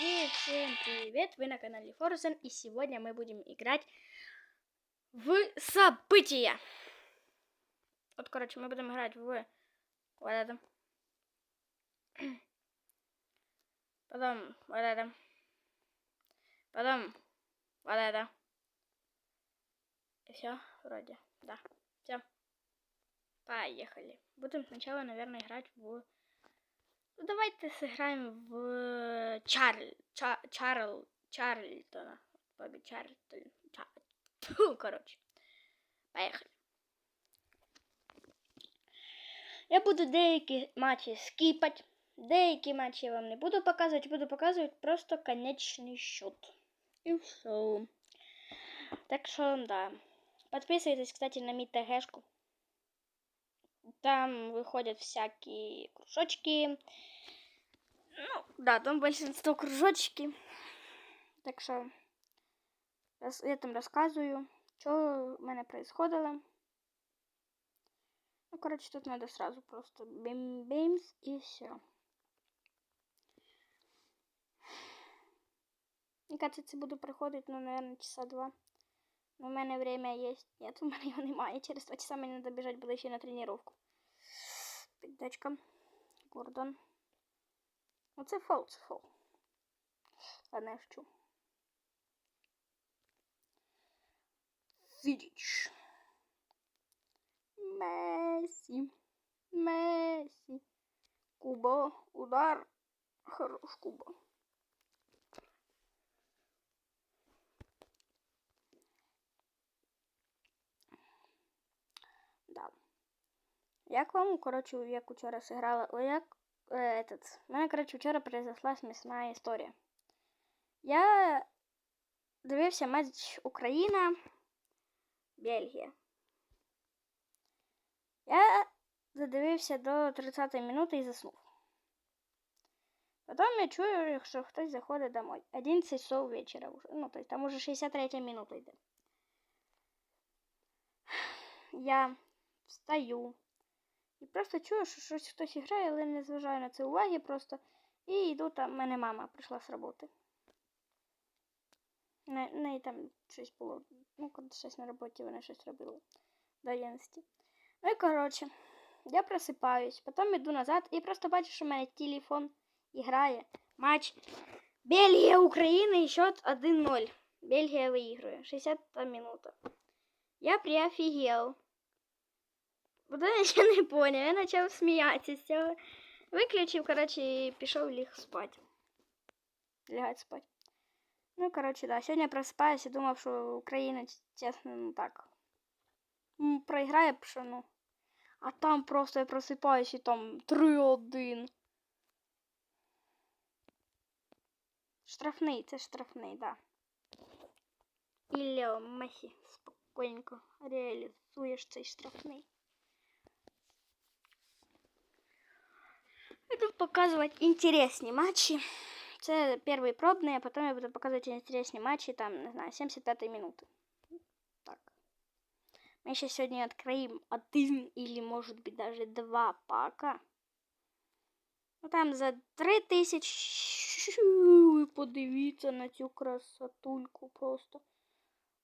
И всем привет! Вы на канале Форзен, и сегодня мы будем играть в события. Вот, короче, мы будем играть в вот это. Потом вот это. Потом вот это. И все, вроде, да. Все. Поехали. Будем сначала, наверное, играть в Ну, давайте сыграем в Чарль, Ча, Чарл, Чарльтона. Бобби Чарльтон. Ча, тьфу, короче. Поехали. Я буду деякі матчі скіпати. Деякі матчі я вам не буду показувати, буду показувати просто конечний счет. І все. Так що, да. Подписывайтесь, кстати, на мій ТГшку. Там выходят всякие кружочки. Ну, да, там большинство кружочки. Так что я там рассказываю, что у меня происходило. Ну, короче, тут надо сразу просто бим-бимс и все. Мне кажется, це буду проходить, ну, наверное, часа два. Но у мене время есть. Нет, у мене його немає. Через два часа мені треба біжати буде ще на тренировку. Піддачка. Гордон. Оце фол, це фол. А не що. Сидіч. Месі. Месі. Куба. Удар. Хорош, Куба. Да. Як вам, коротше, як вчора зіграла, о, як е, этот, у мене, коротше, вчора произошла смісна історія. Я дивився матч Україна, Бельгія. Я задивився до 30-ї минути і заснув. Потім я чую, що хтось заходить домой. 11 часов вечора. Ну, тобто там уже 63 минута йде. Я встаю. І просто чую, що щось хтось грає, але не зважаю на це уваги просто. І йду там, мене мама прийшла з роботи. На неї там щось було. Ну, коли щось на роботі вона щось робила до 11. Ну і коротше, я просипаюсь, потім йду назад і просто бачу, що в мене телефон і грає матч Бельгія Україна і счет 1-0. Бельгія виігрує. 60 минута. Я приофігел. Потім я не поняв, я почав сміятися. Виключив, коротше, і пішов ліг спати. Лягати спати. Ну, коротше, да. Сьогодні я просипаюся, думав, що Україна, чесно, ну так. Проіграє, що ну. А там просто я просипаюся і там 3-1. Штрафний, це штрафний, да. І Лео Месі спокійненько реалізуєш цей штрафний. Буду показувати інтересні матчі. Це перший пробний, а потім я буду показувати інтересні матчі, там, не знаю, 75 минути. Так. Мы сейчас сегодня откроем один или, может быть, даже два пака. Ну, там за 3000... Ви подивіться на цю красотульку просто.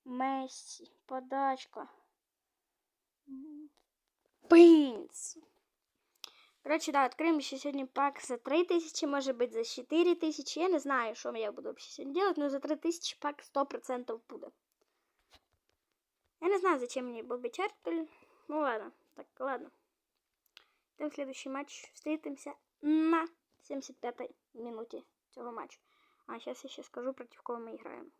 Месси, подачка. Пинц. Короче, да, откроем еще сегодня пак за 3000, может быть, за 4000. Я не знаю, что я буду вообще сегодня делать, но за 3000 пак 100% будет. Я не знаю, зачем мне Бобби Чартль. Ну ладно, так, ладно. Идем в следующий матч. Встретимся на 75-й минуте цього матчу. А сейчас я ще скажу, против кого мы играем.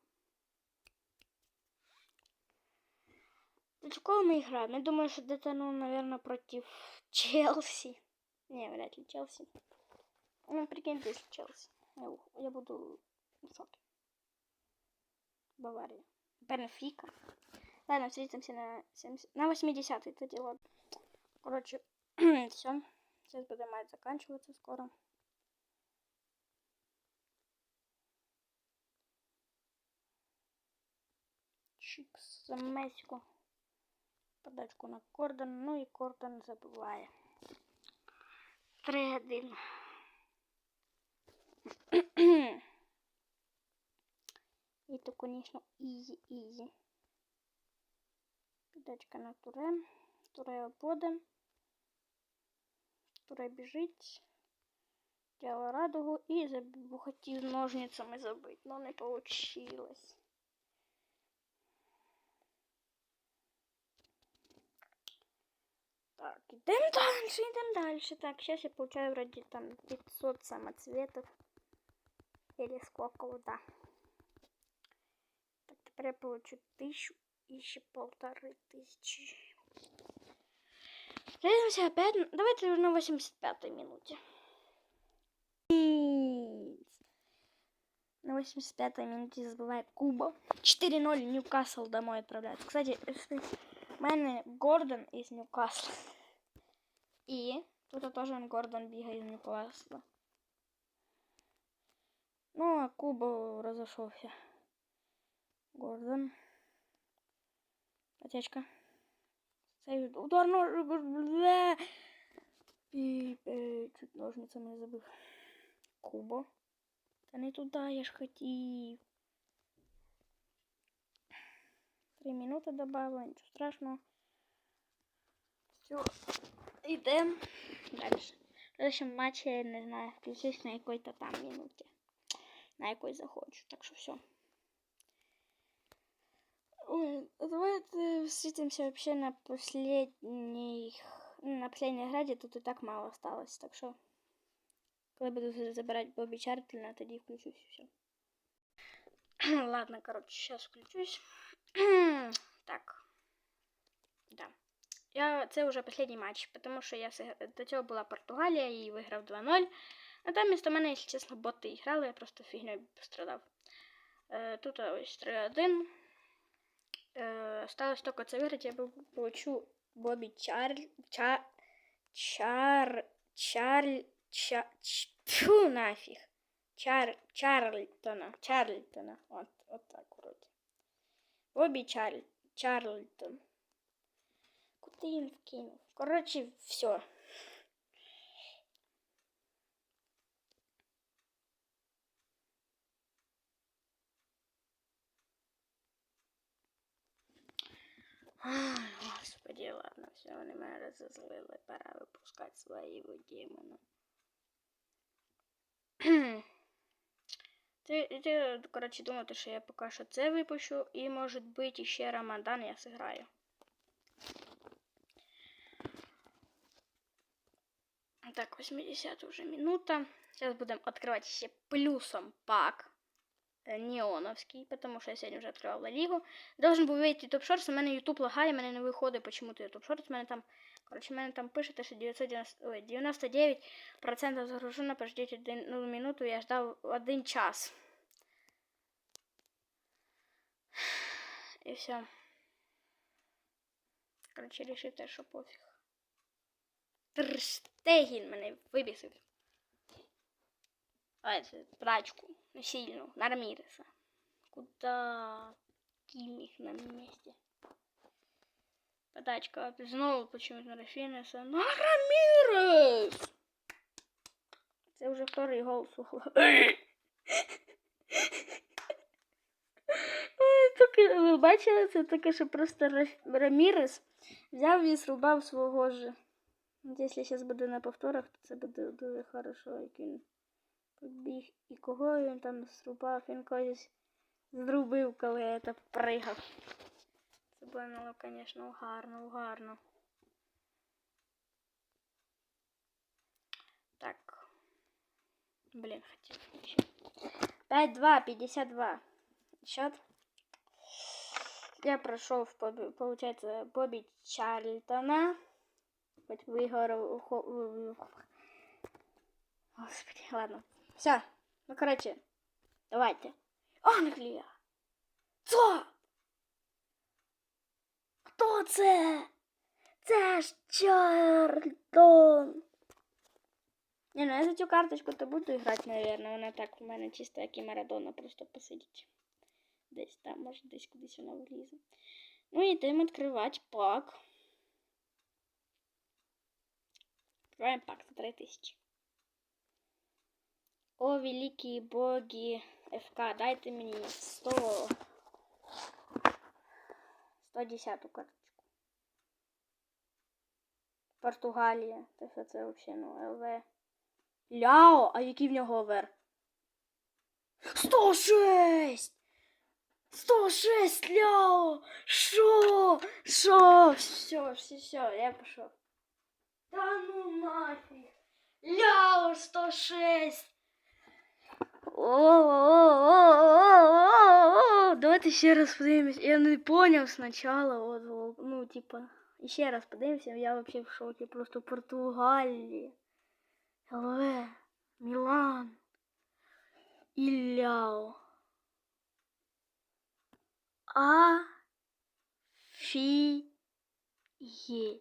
Против кого мы играем? Я думаю, что где-то, ну, наверное, против Челси. Не, вряд ли Челси. Ну, прикиньте, если Челси. Я, я буду в. Бавария. Бенфика. Ладно, встретимся на 70... на 80 это дело. Короче, все. Сейчас будем матч заканчиваться скоро. Чикс за Месику. Подачку на Кордон. Ну и Кордон забиває. 3-1. то, конечно, ізі-ізі. Підачка на туре. Туре обводим. Туре біжить. Діла радугу і заб- хотів ножницями забити, но не получилось. Идем дальше, идем дальше. Так, сейчас я получаю вроде там 500 самоцветов. Или сколько, да. Так, теперь я получу тысячу и еще полторы тысячи. Встретимся опять. Давайте на 85 минуте. На 85 минуте забывает Куба. 4-0 Ньюкасл домой отправляется. Кстати, мене Гордон із Ньюкасла. І тут теж Гордон бігає з Ньюкасла. Ну, а Куба розійшовся. Гордон. Потечка. Цей удар нож... Бля. І, е, чуть ножницями забив. Кубо. Та не туди, я ж хотів. Три минути добавила, нічого страшного. Все, йдемо далі. В следующем матчі, я не знаю, включусь на якій-то там минуті. На якій захочу, так що все. Ой, а давайте встретимся вообще на последней, на последней граді, тут і так мало осталось, так що коли буду забирати Бобі Чарльтона, тоді включусь і все. Ладно, короче, сейчас включусь. так. Я, це вже останній матч, тому що я до цього була Португалія і виграв 2-0. А там вместо мене, якщо чесно, боти грали, я просто фігньою пострадав. Е, тут ось 3-1. Е, осталось тільки це виграти, я получу Бобі Чар... Чар... Чар... Чар... Чар... Тьфу, нафіг. Чар... Чарльтона. Чарльтона. От, от так вроде. Бобі Чар... Чарльтон. Він вкинув? Коротше, все. Господи, ладно, все, вони мене розозлили. Пора випускати свої демони. Ти, ти, коротше, думати, що я поки що це випущу, і може бути ще Рамадан я зіграю. Так, 80 уже минута. Сейчас будем открывать еще плюсом пак э, неоновский, потому что я сегодня уже открывал Ла Лигу. Должен был выйти топ шорс, у мене YouTube лагає, у мене не виходить почему-то YouTube шорс, у мене там, короче, у мене там пише, те, що 990, ой, 99% загружено, подождіть одну минуту, я ждав один час. І все. Короче, решив те, що пофіг. Терштегін мене вибісив. Це прачку. Не сильно. На Раміреса. Куда Кіміх на місці? Подачка. Знову почему-то на Рафінеса. На Рамірес! Це вже вторий гол сухо. Ви бачили, це таке, що просто Рамірес взяв і зрубав свого ж. Якщо зараз буде на повторах, то це буде дуже хорошо, як він побіг. І кого він там зрубав, він когось зрубив, коли я це пригав. Це було, звісно, гарно, гарно. Так. Блін, хотів ще. 5-2, 52. Счет. Я прошел, в, получается, Бобби Чарльтона. Выиграл... Господи, ладно. Все. Ну, короче, давайте. Англія! Що? Хто це? Це ж Чарльтон. Не, ну я за цю карточку то буду грати, наверное. Вона так у мене чисто як і Марадона, просто посидіть. Десь там, може десь кудись вона влізе. Ну і йдемо відкривати пак. Открываем пак за 3000. О, великие боги ФК, дайте мені 100... 110 карточку. Португалія. Це що це взагалі, ну, ЛВ. Ляо, а який в нього овер? 106! 106 ляо! Шо? Шо? Все, все, все, я пошел. Да ну нафиг! Ляо 106! О-о-о-о-о-о-о! Давайте ще раз подивимось. Я не понял сначала. Вот, вот, ну, типа, ще раз подивимося. Я вообще в шоке. Просто Португалія. ЛВ. Мілан. І Ляо. А. Фі. Є.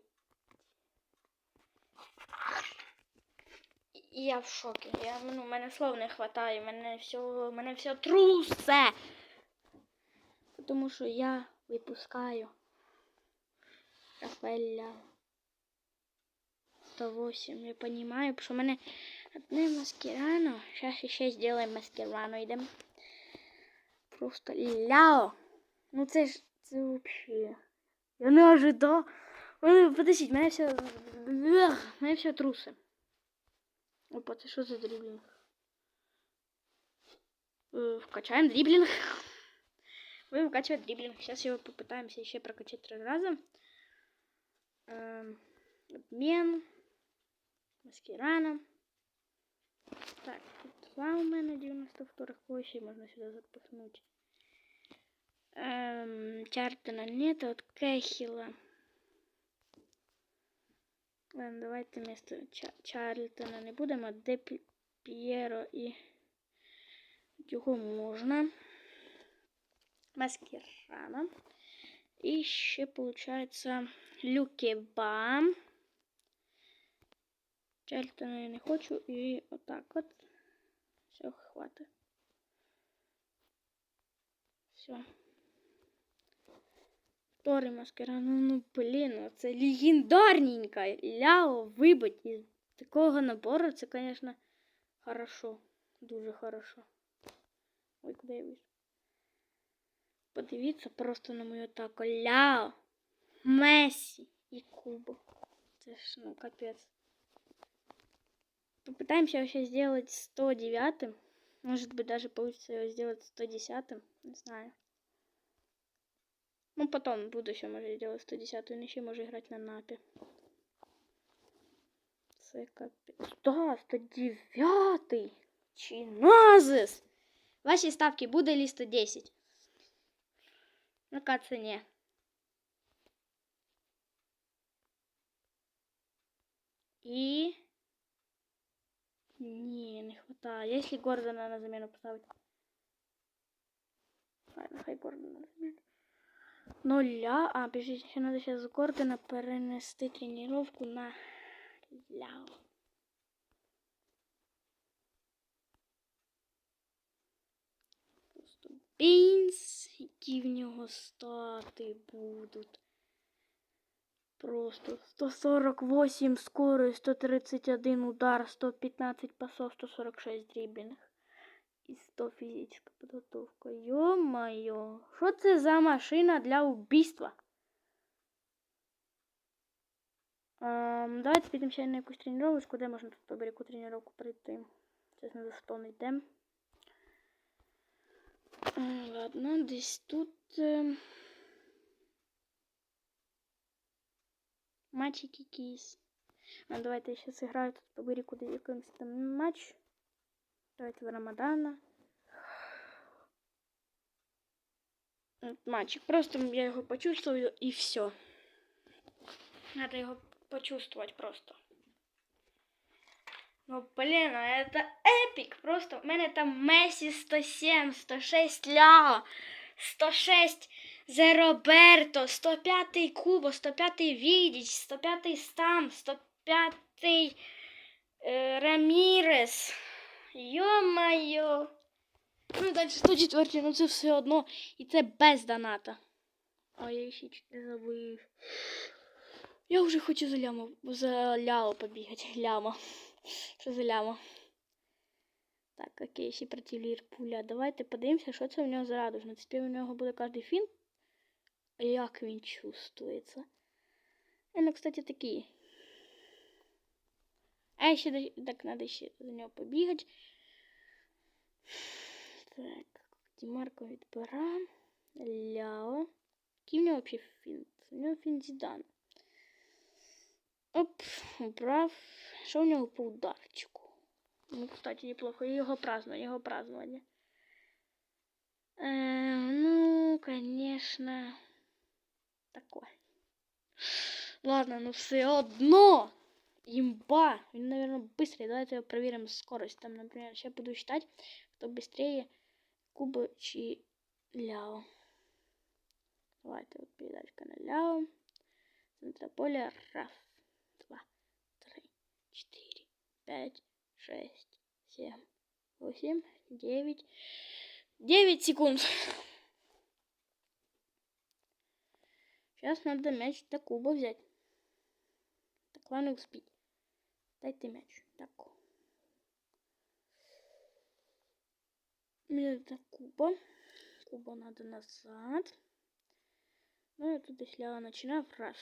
І Я в шокі. Я, ну, мене слов не хватає, мене все, мене все трусе. Тому що я випускаю Рафаеля 108. Я понимаю, що в мене одне маскирано. Зараз ще зробимо маскирано. Йдемо. Просто ляо. Ну це ж це взагалі. Я не ожидав. Подождіть, мене все. Мене все трусе. Опа, це що за дріблінг? Э, Вкачаем дриблинг. Будем вкачивать дриблинг. Сейчас его попытаемся еще прокачать три раза. Эм, обмен. Маскирана. Так, тут два у меня 92 Кого ще можно сюда запихнуть? Эм, Чартона нет, вот Кехила. Ладно, давайте вместо Ча- Чарльтона не будемо, де П'єро і його можна. Маскирана. І ще, получается, Люкеба. Чарльтона я не хочу. І отак от. Все, хватить. Все. Вторий маскарад. Ну, ну блін, ну це легендарненька. Ляо вибить із такого набору, це, звісно, хорошо. Дуже хорошо. Ой, куди я вийшов? Подивіться просто на мою атаку. Ляо, Месси і Куба. Це ж, ну, капець. Попытаемся вообще сделать 109 Может быть, даже получится его сделать 110 Не знаю. Ну, потом в будущем може делать 110 Він ще може грати на напі. Це капець. Да, 109 Чиназис! Ваші ставки буде ли 110? На це ні. І... Ні, не хватає. Если Гордона на замену поставить. Ладно, хай Гордона на замену. Нуля. А, подождите, ще надо сейчас з Гордона перенести тренировку на ляо. Просто бінс, які в нього стати будуть. Просто 148 скорость, 131 удар, 115 пасов, 146 дрібних і 100 фізична підготовка. Йо-моє, що це за машина для убийства? Ем, давайте підемо ще на якусь тренувачку, де можна тут по берегу тренування пройти. Зараз треба вспомнити, де. Ем, Ладно, десь тут. ем, матчик якийсь. А, давайте я сейчас играю тут по берегу якимось там матч. Давайте в Рамадана. От Матчик. Просто я його почувствую і все. Надо його почувствовать просто. Ну, блин, а это эпик. Просто у мене там Месси 107, 106 Ляо, 106 Зе Роберто, 105 Кубо, 105 Відіч, 105 Стам, 105 е, Рамірес. Йо-майо. Ну, далі 104, ну це все одно. І це без доната. Ой, я ще чуть не забув. Я вже хочу за лямо, за ляо побігати. Лямо. Що за лямо? Так, окей, всі проти Ліверпуля. Давайте подивимося, що це в нього за радужно. Тепер у нього буде кожен фінт. А як він чувствується? Він, кстати, такий. А ще до- так надо ще до нього побігати. Так, Дімарко відбираємо. Ляо. Який в нього взагалі фінт? У нього фінт Зідана. Оп, убрав. Що у нього по ударчику? Ну, кстати, неплохо. И его празднование, его празднование. Э, ну, конечно, такое. Ладно, ну все одно. Имба. Он, наверное, быстрее. Давайте проверим скорость. Там, например, сейчас буду считать, кто быстрее. Куба чи Ляо. Давайте вот передачка на Ляо. Центра. Раз, два, три, четыре, пять, шесть, семь, восемь, девять. Девять секунд. Сейчас надо мяч до куба взять. Так, ладно, успеть. Дайте мяч. Так. Мне до куба. Куба надо назад. Ну, я тут если я начинаю. Раз,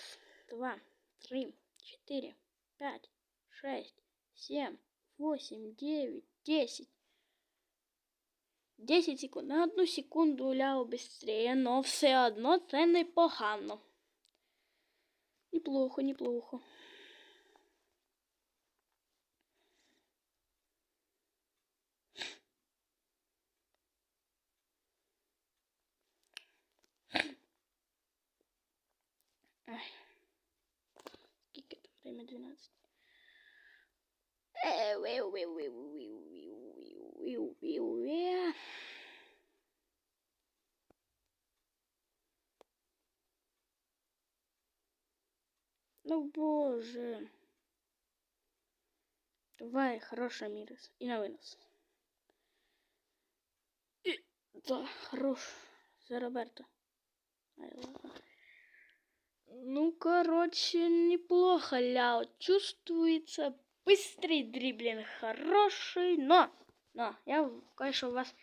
два, три, четыре, пять, шесть, семь, восемь, девять, десять. Десять секунд. На одну секунду ляв быстрее, но все одно це непогано. Неплохо, неплохо. Виу, виу. Ну боже. Давай, хороший мирос. И на вынос. И, да, хорош. За Роберто. Ай, ладно. Ну, короче, неплохо, Ляо. Чувствуется быстрый дриблинг, хороший, но, но, я кое-что у вас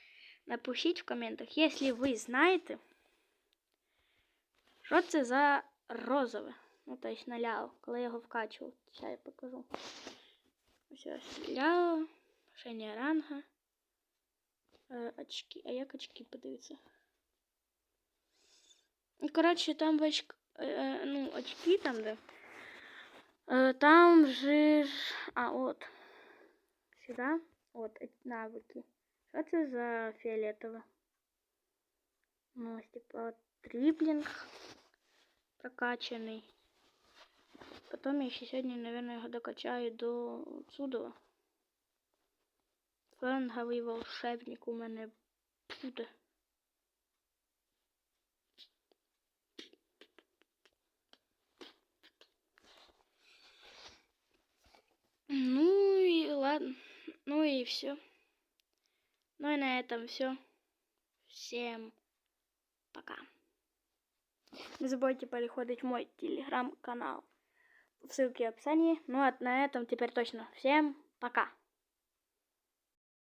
напишіть в коментах, если ви знаєте, що це за розове. Ну, то есть на Ляо, коли я його вкачував. Сейчас я покажу. Ось ось Ляо, шення ранга, е, очки. А як очки подивитися? Ну, коротше, там в очк... е, ну, очки там, де. Е, Там же ж. А, от. Сюди. От, навики. Що це за фіолетове? Ну, ось, типа, триплінг прокачаний. Потом я ще сьогодні, наверное, його докачаю до Цудова. Фланговий волшебник у мене буде. Ну и ладно. Ну и все. Ну и на этом все. Всем пока. Не забудьте переходить в мой телеграм-канал. Ссылки в описании. Ну а на этом теперь точно. Всем пока.